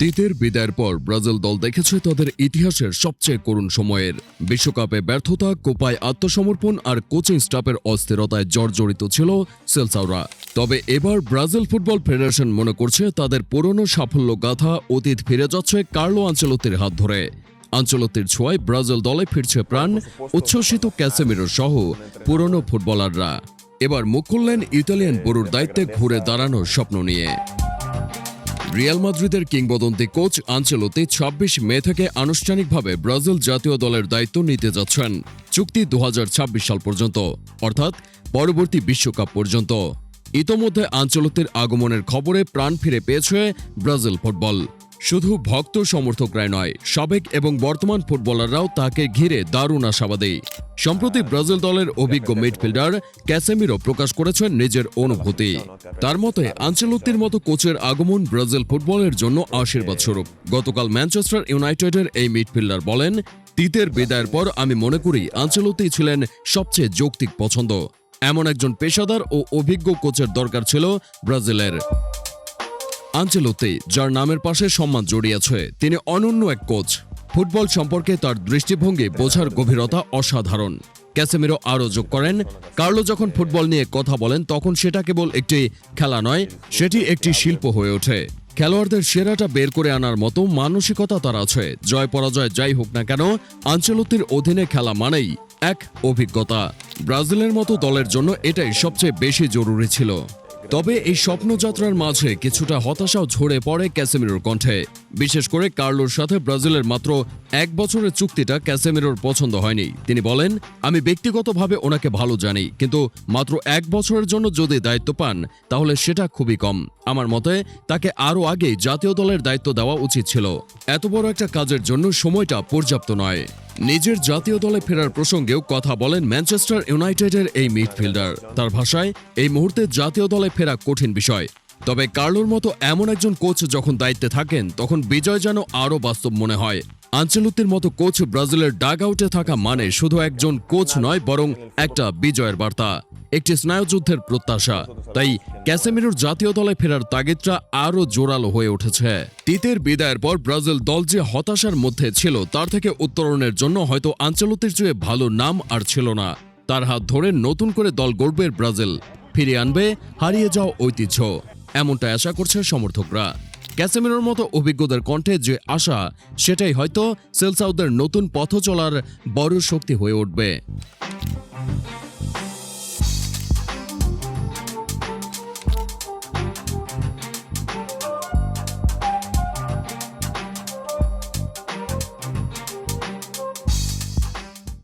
তিতের বিদায়ের পর ব্রাজিল দল দেখেছে তাদের ইতিহাসের সবচেয়ে করুণ সময়ের। বিশ্বকাপে ব্যর্থতা, কোপায় আত্মসমর্পণ আর কোচিং স্টাফের অস্থিরতায় জর্জরিত ছিল সেলসাওরা। তবে এবার ব্রাজিল ফুটবল ফেডারেশন মনে করছে তাদের পুরনো সাফল্য গাথা অতীত ফিরে যাচ্ছে কার্লো আঞ্চলতির হাত ধরে। আঞ্চলতির ছোঁয়ায় ব্রাজিল দলে ফিরছে প্রাণ, উচ্ছ্বসিত ক্যাসেমিরো সহ পুরনো ফুটবলাররা। এবার মুখ খুললেন ইতালিয়ান বড়ুর দায়িত্বে ঘুরে দাঁড়ানোর স্বপ্ন নিয়ে। রিয়াল মাদ্রিদের কিংবদন্তি কোচ আঞ্চেলোতি ২৬ মে থেকে আনুষ্ঠানিকভাবে ব্রাজিল জাতীয় দলের দায়িত্ব নিতে যাচ্ছেন। চুক্তি দু হাজার ছাব্বিশ সাল পর্যন্ত, অর্থাৎ পরবর্তী বিশ্বকাপ পর্যন্ত। ইতোমধ্যে আঞ্চলতির আগমনের খবরে প্রাণ ফিরে পেয়েছে ব্রাজিল ফুটবল। শুধু ভক্ত সমর্থকরাই নয়, সাবেক এবং বর্তমান ফুটবলাররাও তাকে ঘিরে দারুণ আশাবাদী। সম্প্রতি ব্রাজিল দলের অভিজ্ঞ মিডফিল্ডার ক্যাসেমিরো প্রকাশ করেছেন নিজের অনুভূতি। তার মতে আঞ্চলতির মতো কোচের আগমন ব্রাজিল ফুটবলের জন্য আশীর্বাদ স্বরূপ গতকাল ম্যানচেস্টার ইউনাইটেডের এই মিডফিল্ডার বলেন, তিতের বিদায়ের পর আমি মনে করি আঞ্চলতি ছিলেন সবচেয়ে যৌক্তিক পছন্দ। এমন একজন পেশাদার ও অভিজ্ঞ কোচের দরকার ছিল ব্রাজিলের। আঞ্চেলোতি যার নামের পাশে সম্মান জড়িয়েছে, তিনি অনন্য এক কোচ। ফুটবল সম্পর্কে তার দৃষ্টিভঙ্গি বোঝার গভীরতা অসাধারণ। ক্যাসেমিরো আরও যোগ করেন, কার্লো যখন ফুটবল নিয়ে কথা বলেন, তখন সেটা কেবল একটি খেলা নয়, সেটি একটি শিল্প হয়ে ওঠে। খেলোয়াড়দের সেরাটা বের করে আনার মতো মানসিকতা তার আছে। জয় পরাজয় যাই হোক না কেন, আঞ্চলতির অধীনে খেলা মানেই এক অভিজ্ঞতা। ব্রাজিলের মতো দলের জন্য এটাই সবচেয়ে বেশি জরুরি ছিল। তবে এই স্বপ্নযাত্রার মাঝে কিছুটা হতাশাও ঝরে পড়ে ক্যাসেমিরোর কণ্ঠে। বিশেষ করে কার্লোর সাথে ব্রাজিলের মাত্র এক বছরের চুক্তিটা ক্যাসেমিরোর পছন্দ হয়নি। তিনি বলেন, আমি ব্যক্তিগতভাবে ওনাকে ভালো জানি, কিন্তু মাত্র এক বছরের জন্য যদি দায়িত্ব পান, তাহলে সেটা খুবই কম। আমার মতে, তাকে আরও আগেই জাতীয় দলের দায়িত্ব দেওয়া উচিত ছিল। এত বড় একটা কাজের জন্য সময়টা পর্যাপ্ত নয়। নিজের জাতীয় দলে ফেরার প্রসঙ্গেও কথা বলেন ম্যানচেস্টার ইউনাইটেডের এই মিডফিল্ডার। তার ভাষায়, এই মুহূর্তে জাতীয় দলে ফেরা কঠিন বিষয়। তবে কার্লোর মতো এমন একজন কোচ যখন দায়িত্বে থাকেন, তখন বিজয় যেন আরও বাস্তব মনে হয়। আঞ্চলুতির মতো কোচ ব্রাজিলের ডাগ আউটে থাকা মানে শুধু একজন কোচ নয়, বরং একটা বিজয়ের বার্তা, একটি স্নায়ুযুদ্ধের প্রত্যাশা। তাই ক্যাসেমিরোর জাতীয় দলে ফেরার তাগিদটা আরও জোরালো হয়ে উঠেছে। তিতের বিদায়ের পর ব্রাজিল দল যে হতাশার মধ্যে ছিল, তার থেকে উত্তরণের জন্য হয়তো আঞ্চলতির চেয়ে ভালো নাম আর ছিল না। তার হাত ধরে নতুন করে দল গড়বে ব্রাজিল। ফিরিয়ে আনবে, হারিয়ে যাওয়া ঐতিহ্য। এমনটা আশা করছে সমর্থকরা। ক্যাসেমিরোর মতো অভিজ্ঞদের কণ্ঠে যে আশা, সেটাই হয়তো সেলসাউদের নতুন পথ চলার বড় শক্তি হয়ে উঠবে।